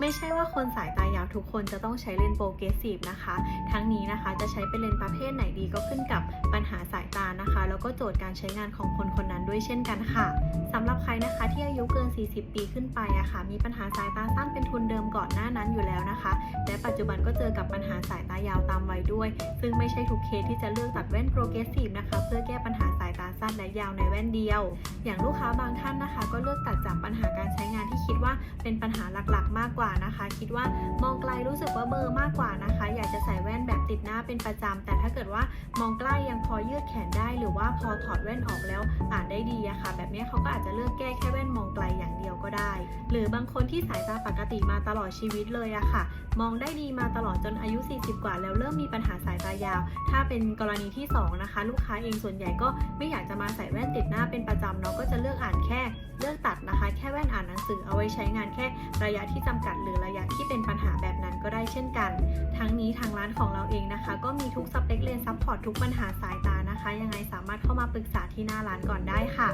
ไม่ใช่ว่าคนสายตายาวทุกคนจะต้องใช้เลนส์โปรเกรสซีฟนะคะ ทั้งนี้นะคะจะใช้เป็นเลนส์ประเภทไหนดีก็ขึ้นกับปัญหาสายตานะคะ แล้วก็โจทย์การใช้งานของคนคนนั้นด้วยเช่นกันค่ะสำหรับใครนะคะที่อายุเกิน 40 ปีขึ้นไปอะค่ะ มีปัญหาสายตาสั้นเป็นทุนเดิมก่อนหน้านั้นอยู่แล้วนะคะ และปัจจุบันก็เจอกับปัญหาสายตายาวตามวัยด้วย ซึ่งไม่ใช่ทุกเคสที่จะเลือกตัดแว่นโปรเกรสซีฟนะคะเพื่อแก้ปัญหาสายตาสั้นและยาวในแว่นเดียว อย่างลูกค้าบางท่านนะคะ ก็เลือกตัดจากปัญหา เป็นปัญหาหลักๆ มากกว่านะคะ คิดว่ามองไกลรู้สึกว่าเบลอร์มากกว่านะคะ อยากจะใส่แว่นแบบติดหน้าเป็นประจำแต่ถ้าเกิดว่ามองใกล้ยังพอยืดแขนได้ หรือว่าพอถอดแว่นออกแล้วอ่านได้ดีอะค่ะ แบบนี้เขาก็อาจจะเลือกแก้แค่แว่นมองไกลอย่างเดียวก็ได้ หรือบางคนที่สายตาปกติมาตลอดชีวิตเลยอะค่ะ มองได้ดีมาตลอดจนอายุ 40 กว่า แล้วเริ่มมีปัญหาสายตายาว ถ้าเป็นกรณีที่สองนะคะ ลูกค้าเองส่วนใหญ่ก็ไม่อยากจะมาใส่แว่นติดหน้าเป็นประจำ การอ่านหนังสือเอาไว้ใช้งานแค่ระยะที่จำกัด หรือระยะที่เป็นปัญหาแบบนั้นก็ได้เช่นกัน ทั้งนี้ทางร้านของเราเองนะคะ ก็มีทุกสเปคเลนซัพพอร์ตทุกปัญหาสายตานะคะ ยังไงสามารถเข้ามาปรึกษาที่หน้าร้านก่อนได้ค่ะ